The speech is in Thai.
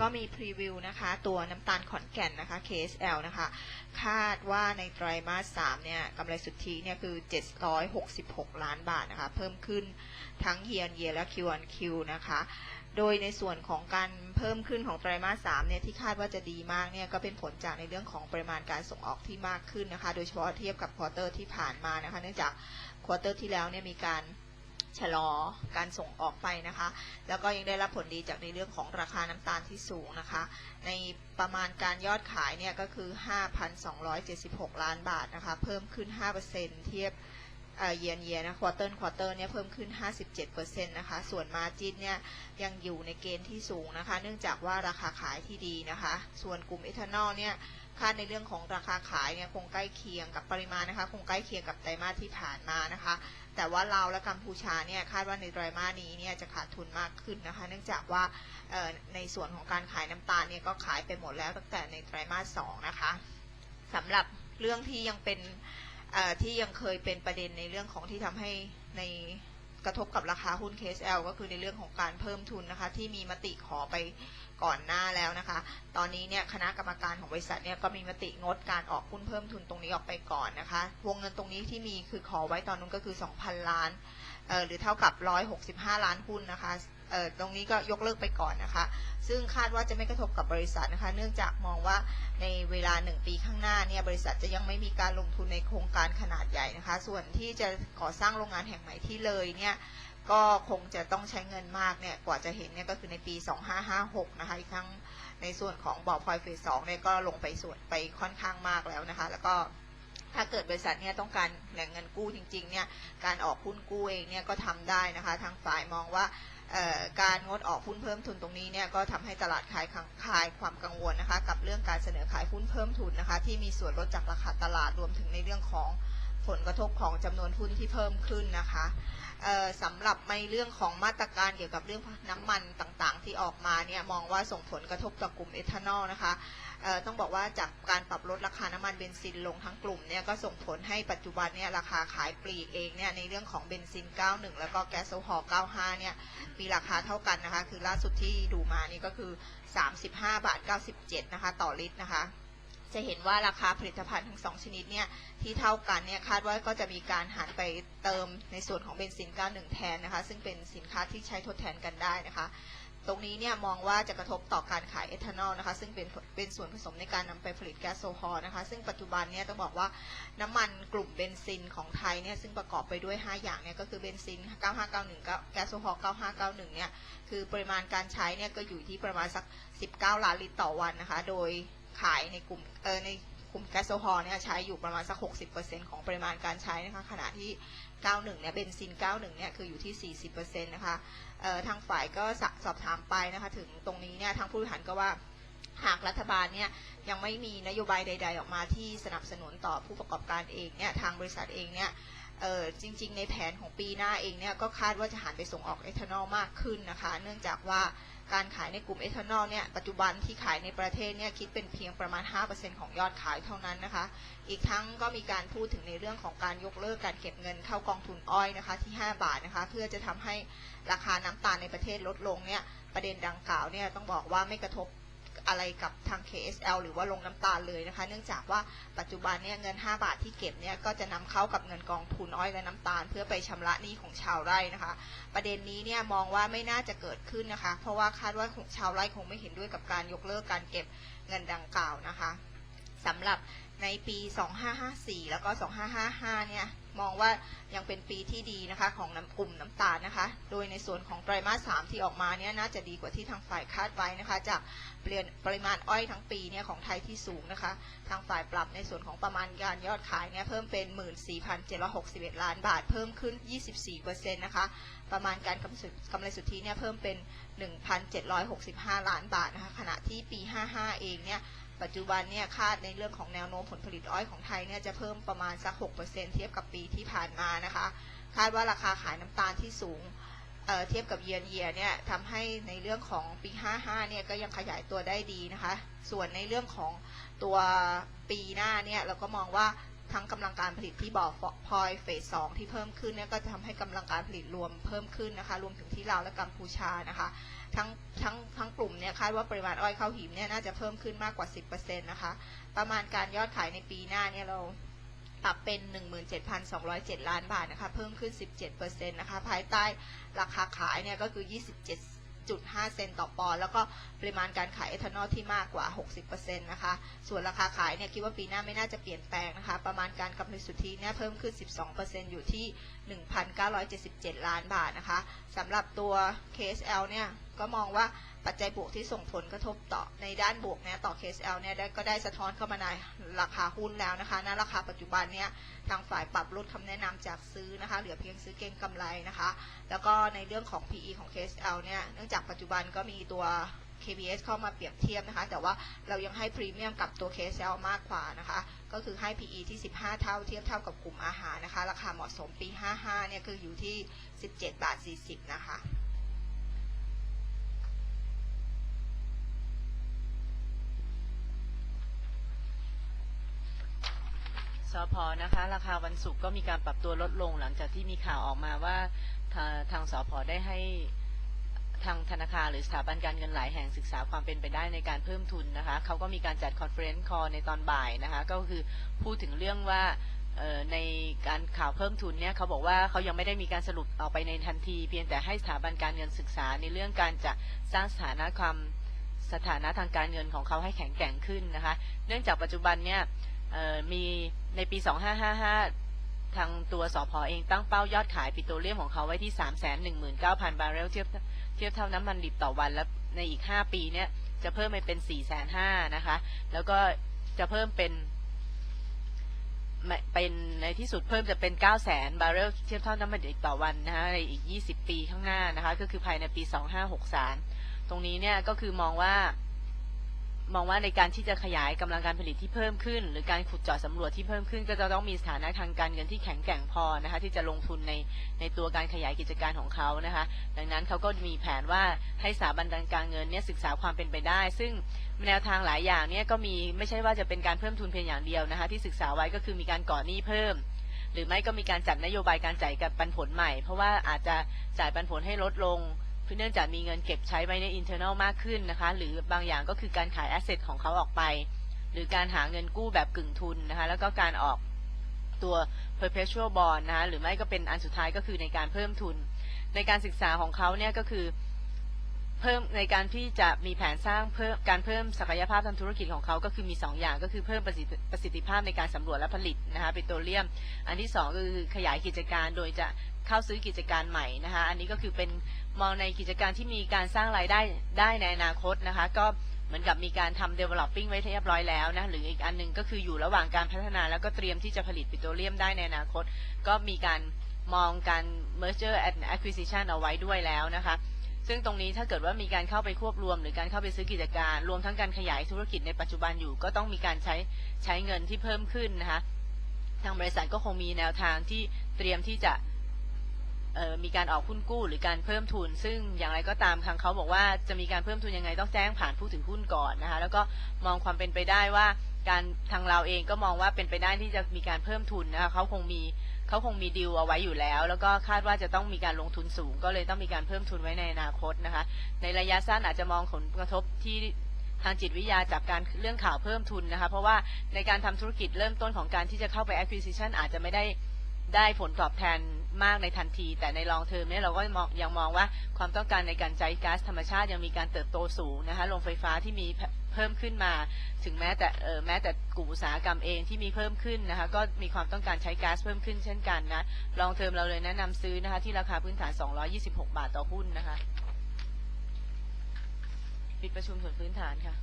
ก็มีพรีวิวนะคะ ตัวน้ำตาลขอนแก่นนะคะ KSL นะคะ คาดว่าในไตรมาส 3 เนี่ยกำไรสุทธิเนี่ยคือ 766 ล้านบาทนะคะ เพิ่มขึ้นทั้ง year on year และ Q on Q นะคะ โดยในส่วนของการเพิ่มขึ้นของไตรมาส 3 เนี่ยที่คาดว่าจะดีมากเนี่ยก็เป็นผลจากในเรื่องของปริมาณการส่งออกที่มากขึ้นนะคะ โดยเฉพาะเทียบกับควอเตอร์ที่ผ่านมานะคะ เนื่องจากควอเตอร์ที่แล้วเนี่ยมีการ ชะลอการส่งออกไปนะคะ แล้วก็ยังได้รับผลดีจากในเรื่องของราคาน้ำตาลที่สูงนะคะ ในประมาณการยอดขายเนี่ยก็คือ 5,276 ล้านบาทนะคะ เพิ่มขึ้น 5%เทียบ เยียนเยียนะควอเตอร์ควอเตอร์เนี่ยเพิ่มขึ้น 57%นะคะ ส่วนมาจินเนี่ยยังอยู่ในเกณฑ์ที่สูงนะคะ เนื่องจากว่าราคาขายที่ดีนะคะ ส่วนกลุ่มเอทานอลเนี่ยคาดในเรื่องของราคาขายเนี่ยคงใกล้เคียงกับปริมาณนะคะ คงใกล้เคียงกับไตรมาสที่ผ่านมานะคะ แต่ว่าลาวและกัมพูชาเนี่ยคาดว่าในไตรมาสนี้เนี่ยจะขาดทุนมากขึ้นนะคะ เนื่องจากว่าในส่วนของการขายน้ำตาลเนี่ยก็ขายไปหมดแล้วตั้งแต่ในไตรมาสสองนะคะสำหรับเรื่องที่ยังเป็น ที่ยังเคยเป็นประเด็นในเรื่องของที่ทำให้ในกระทบกับราคาหุ้น KSL ก็คือในเรื่องของการเพิ่มทุนนะคะ ที่มีมติขอไปก่อนหน้าแล้วนะคะ ตอนนี้เนี่ยคณะกรรมการของบริษัทเนี่ยก็มีมติงดการออกหุ้นเพิ่มทุนตรงนี้ออกไปก่อนนะคะ วงเงินตรงนี้ที่มีคือขอไว้ตอนนู้นก็คือ 2,000 ล้านหรือเท่ากับ 165 ล้านหุ้นนะคะตรงนี้ก็ยกเลิกไปก่อนนะคะ ซึ่งคาดว่าจะไม่กระทบกับบริษัทนะคะ เนื่องจากมองว่าในเวลา 1 ปีข้างหน้าเนี่ยบริษัทจะยังไม่มีการลงทุนในโครงการขนาดใหญ่นะคะ ส่วนที่จะก่อสร้างโรงงานแห่งใหม่ที่เลยเนี่ย ก็คงจะต้องใช้เงินมากเนี่ยกว่าจะเห็นเนี่ยก็คือในปี 2556 นะคะอีกทั้งในส่วนของบ่อพลอยเฟสสองเนี่ยก็ลงไปส่วนไปค่อนข้างมากแล้วนะคะ แล้วก็ถ้าเกิดบริษัทเนี่ยต้องการแหล่งเงินกู้จริงๆเนี่ยการออกหุ้นกู้เองเนี่ยก็ทำได้นะคะ ทางฝ่ายมองว่าการงดออกหุ้นเพิ่มทุนตรงนี้เนี่ยก็ทำให้ตลาดขายคลายความกังวลนะคะ กับเรื่องการเสนอขายหุ้นเพิ่มทุนนะคะ ที่มีส่วนลดจากราคาตลาดรวมถึงในเรื่องของ ผลกระทบของจำนวนหุ้นที่เพิ่มขึ้นนะคะสำหรับในเรื่องของมาตรการเกี่ยวกับเรื่องน้ำมันต่างๆ ที่ออกมาเนี่ยมองว่าส่งผลกระทบต่อกลุ่มเอทานอลนะคะต้องบอกว่าจากการปรับลดราคาน้ำมันเบนซินลงทั้งกลุ่มเนี่ยก็ส่งผลให้ปัจจุบันเนี่ยราคาขายปลีกเองเนี่ยในเรื่องของเบนซิน 91 แล้วก็แก๊สโซฮอล์95 เนี่ยมีราคาเท่ากันนะคะ คือล่าสุดที่ดูมานี่ก็คือ 35 บาท 97 นะคะ ต่อลิตรนะคะ จะเห็นว่าราคาผลิตภัณฑ์ทั้งสองชนิดเนี่ยที่เท่ากันเนี่ยคาดว่าก็จะมีการหันไปเติมในส่วนของเบนซิน 91 แทนนะคะ ซึ่งเป็นสินค้าที่ใช้ทดแทนกันได้นะคะ ตรงนี้เนี่ยมองว่าจะกระทบต่อการขายเอทานอลนะคะ ซึ่งเป็นเป็นส่วนผสมในการนำไปผลิตแก๊สโซฮอล์นะคะ ซึ่งปัจจุบันเนี่ยต้องบอกว่าน้ำมันกลุ่มเบนซินของไทยเนี่ยซึ่งประกอบไปด้วย 5 อย่างเนี่ยก็คือเบนซิน 9591 แก๊สโซฮอล์ 9591 เนี่ยคือปริมาณการใช้เนี่ยก็อยู่ที่ประมาณสัก 19 ล้านลิตรต่อวันนะคะ โดย ขายในกลุ่มเออในกลุ่มแก๊สโซฮอล์เนี่ยใช้อยู่ประมาณสัก 60%ของปริมาณการใช้นะคะขณะที่ 91 เนี่ยเบนซิน 91 เนี่ยคืออยู่ที่ 40%นะคะเออทางฝ่ายก็สอบถามไปนะคะถึงตรงนี้เนี่ยทางผู้บริหารก็ว่าหากรัฐบาลเนี่ยยังไม่มีนโยบายใด ๆ ออกมาที่สนับสนุนต่อผู้ประกอบการเองเนี่ยทางบริษัทเองเนี่ยเออจริง ๆ ในแผนของปีหน้าเองเนี่ยก็คาดว่าจะหันไปส่งออกเอทานอลมากขึ้นนะคะ เนื่องจากว่า การขายในกลุ่มเอทานอลเนี่ยปัจจุบันที่ขายในประเทศเนี่ยคิดเป็นเพียงประมาณ 5%ของยอดขายเท่านั้นนะคะ อีกทั้งก็มีการพูดถึงในเรื่องของการยกเลิกการเก็บเงินเข้ากองทุนอ้อยนะคะที่ 5 บาทนะคะ เพื่อจะทำให้ราคาน้ำตาลในประเทศลดลงเนี่ยประเด็นดังกล่าวเนี่ยต้องบอกว่าไม่กระทบ อะไรกับทาง KSL หรือว่าลงน้ำตาลเลยนะคะ เนื่องจากว่าปัจจุบันเนี่ยเงิน 5 บาทที่เก็บเนี่ยก็จะนำเข้ากับเงินกองทุนอ้อยและน้ำตาล เพื่อไปชำระหนี้ของชาวไร่นะคะ ประเด็นนี้เนี่ยมองว่าไม่น่าจะเกิดขึ้นนะคะ เพราะว่าคาดว่าชาวไร่คงไม่เห็นด้วยกับการยกเลิกการเก็บเงินดังกล่าวนะคะสำหรับ ในปี 2554 แล้วก็ 2555 เนี่ย มองว่ายังเป็นปีที่ดีนะคะของกลุ่มน้ำตาลนะคะ โดยในส่วนของไตรมาส 3 ที่ออกมาเนี่ยน่าจะดีกว่าที่ทางฝ่ายคาดไว้นะคะ จากเปลี่ยนปริมาณอ้อยทั้งปีเนี่ยของไทยที่สูงนะคะ ทางฝ่ายปรับในส่วนของประมาณการยอดขายเนี่ยเพิ่มเป็น 14,761 ล้านบาท เพิ่มขึ้น 24%นะคะ ประมาณการกำไรสุทธิเนี่ยเพิ่มเป็น 1,765 ล้านบาทนะคะ ขณะที่ปี 55 เองเนี่ย ปัจจุบันเนี่ยคาดในเรื่องของแนวโน้มผลผลิตอ้อยของไทยเนี่ยจะเพิ่มประมาณสัก 6%เทียบกับปีที่ผ่านมานะคะ คาดว่าราคาขายน้ำตาลที่สูงเเทียบกับเยียนเยียเนี่ยทำให้ในเรื่องของปี 55 เนี่ยก็ยังขยายตัวได้ดีนะคะ ส่วนในเรื่องของตัวปีหน้าเนี่ยเราก็มองว่า ทั้งกำลังการผลิตที่บ่อพลอยเฟสสองที่เพิ่มขึ้นเนี่ยก็จะทำให้กำลังการผลิตรวมเพิ่มขึ้นนะคะรวมถึงที่ลาวและกัมพูชานะคะทั้งทั้งทั้งกลุ่มเนี่ยคาดว่าปริมาณอ้อยเข้าหิมเนี่ยน่าจะเพิ่มขึ้นมากกว่า 10%นะคะประมาณการยอดขายในปีหน้าเนี่ยเราปรับเป็น 17,207 ล้านบาทนะคะเพิ่มขึ้น 17%นะคะภายใต้ราคาขายเนี่ยก็คือ 27.5เซนต์ต่อปอนด์แล้วก็ปริมาณการขายเอทานอลที่มากกว่า 60%นะคะ ส่วนราคาขายเนี่ยคิดว่าปีหน้าไม่น่าจะเปลี่ยนแปลงนะคะ ประมาณการกำไรสุทธิเนี่ยเพิ่มขึ้น 12%อยู่ที่ 1,977 ล้านบาทนะคะสำหรับตัว KSL เนี่ย ก็มองว่าปัจจัยบวกที่ส่งผลกระทบต่อในด้านบวกเนี่ยต่อ KSL เนี่ยได้ก็ได้สะท้อนเข้ามาในราคาหุ้นแล้วนะคะณราคาปัจจุบันเนี่ยทางฝ่ายปรับลดคำแนะนำจากซื้อนะคะเหลือเพียงซื้อเก็งกำไรนะคะ แล้วก็ในเรื่องของ PE ของ KSL เนี่ยเนื่องจากปัจจุบันก็มีตัว KBS เข้ามาเปรียบเทียบนะคะ แต่ว่าเรายังให้พรีเมียมกับตัว KSL มากกว่านะคะ ก็คือให้ PE ที่ 15 เท่าเทียบเท่ากับกลุ่มอาหารนะคะ ราคาเหมาะสมปี 55 เนี่ยคืออยู่ที่ 17 บาท 40 นะคะ พนะคะ ราคาวันศุกร์ก็มีการปรับตัวลดลงหลังจากที่มีข่าวออกมาว่าทาทางสพได้ให้ทางธนาคารหรือสถาบันการเงินหลายแห่งศึกษาความเป็นไปได้ในการเพิ่มทุนนะคะเขาก็มีการจัดคอนเฟอเรนซ์คอในตอนบ่ายนะคะ ก็คือพูดถึงเรื่องว่าในการข่าวเพิ่มทุนเนี่ยเขาบอกว่าเขายังไม่ได้มีการสรุปออกไปในทันที เพียงแต่ให้สถาบันการเงินศึกษาในเรื่องการจะสร้างสถานะความสถานะทางการเงินของเขาให้แข็งแกร่งขึ้นนะคะ เนื่องจากปัจจุบันเนี่ย มีในปี 2555 ทางตัวสอพอเองตั้งเป้ายอดขายปิโตรเลียมของเขาไว้ที่ 319,000 บาร์เรลเทียบเทียบเท่าน้ำมันดิบต่อวัน แล้วในอีก 5 ปีเนี่ยจะเพิ่มไปเป็น 4,500นะคะ แล้วก็จะเพิ่มเป็นเป็นในที่สุดเพิ่มจะเป็น900,000 บาร์เรลเทียบเท่าน้ำมันดิบต่อวันนะคะในอีก 20 ปีข้างหน้านะคะ ก็คือภายในปี 2563 ตรงนี้เนี่ยก็คือมองว่า มองว่าในการที่จะขยายกำลังการผลิตที่เพิ่มขึ้น หรือการขุดเจาะสำรวจที่เพิ่มขึ้น ก็จะต้องมีสถานะทางการเงินที่แข็งแกร่งพอนะคะที่จะลงทุนในในตัวการขยายกิจการของเขานะคะดังนั้นเขาก็มีแผนว่าให้สถาบันการเงินเนี่ยศึกษาความเป็นไปได้ ซึ่งแนวทางหลายอย่างเนี่ยก็มีไม่ใช่ว่าจะเป็นการเพิ่มทุนเพียงอย่างเดียวนะคะที่ศึกษาไว้ก็คือมีการก่อหนี้เพิ่มหรือไม่ก็มีการจัดนโยบายการจ่ายกับปันผลใหม่ เพราะว่าอาจจะจ่ายปันผลให้ลดลง เนื่องจากมีเงินเก็บใช้ไว้ใน internal มากขึ้นนะคะ หรือบางอย่างก็คือการขาย asset ของเขาออกไป หรือการหาเงินกู้แบบกึ่งทุนนะคะ แล้วก็การออกตัว perpetual bond นะคะ หรือไม่ก็เป็นอันสุดท้ายก็คือในการเพิ่มทุน ในการศึกษาของเขาเนี่ยก็คือ เพิ่มในการที่จะมีแผนสร้างเพิ่มการเพิ่มศักยภาพทางธุรกิจของเขาก็คือมี 2 อย่างก็คือเพิ่มประสิทธิภาพในการสำรวจและผลิตนะคะปิโตรเลียม อันที่สองก็คือขยายกิจการโดยจะเข้าซื้อกิจการใหม่นะคะอันนี้ก็คือเป็นมองในกิจการที่มีการสร้างรายได้ได้ในอนาคตนะคะก็เหมือนกับมีการทำ developing ไว้เรียบร้อยแล้วนะหรืออีกอันหนึงก็คืออยู่ระหว่างการพัฒนา แล้วก็เตรียมที่จะผลิตปิโตรเลียมได้ในอนาคต ก็มีการมองการ merger and acquisition เอาไว้ด้วยแล้วนะคะ ซึ่งตรงนี้ถ้าเกิดว่ามีการเข้าไปควบรวม หรือการเข้าไปซื้อกิจการ รวมทั้งการขยายธุรกิจในปัจจุบันอยู่ ก็ต้องมีการใช้ใช้เงินที่เพิ่มขึ้นนะคะทางบริษัทก็คงมีแนวทางที่เตรียมที่จะมีการออกหุ้นกู้หรือการเพิ่มทุน ซึ่งอย่างไรก็ตามทางเขาบอกว่าจะมีการเพิ่มทุนยังไงต้องแจ้งผ่านผู้ถือหุ้นก่อนนะคะแล้วก็มองความเป็นไปได้ว่า การทางเราเองก็มองว่าเป็นไปได้ที่จะมีการเพิ่มทุนนะคะเขาคงมีเขาคงมีดีลเอาไว้อยู่แล้ว แล้วก็คาดว่าจะต้องมีการลงทุนสูง ก็เลยต้องมีการเพิ่มทุนไว้ในอนาคตนะคะ ในระยะสั้นอาจจะมองผลกระทบที่ทางจิตวิทยาจากการเรื่องข่าวเพิ่มทุนนะคะ เพราะว่าในการทำธุรกิจเริ่มต้นของการที่จะเข้าไป acquisition อาจจะไม่ได้ได้ผลตอบแทนมากในทันที แต่ใน long term เนี่ยเราก็มองยังมองว่าความต้องการในการใช้ก๊าซธรรมชาติยังมีการเติบโตสูงนะคะโรงไฟฟ้าที่มี เพิ่มขึ้นมา ถึงแม้แต่เออแม้แต่กลุ่มอุตสาหกรรมเองที่มีเพิ่มขึ้นนะคะก็มีความต้องการใช้ก๊าซเพิ่มขึ้นเช่นกันนะลองเทอมเราเลยแนะนำซื้อนะคะที่ราคาพื้นฐาน 226 บาทต่อหุ้นนะคะปิดประชุมส่วนพื้นฐานค่ะ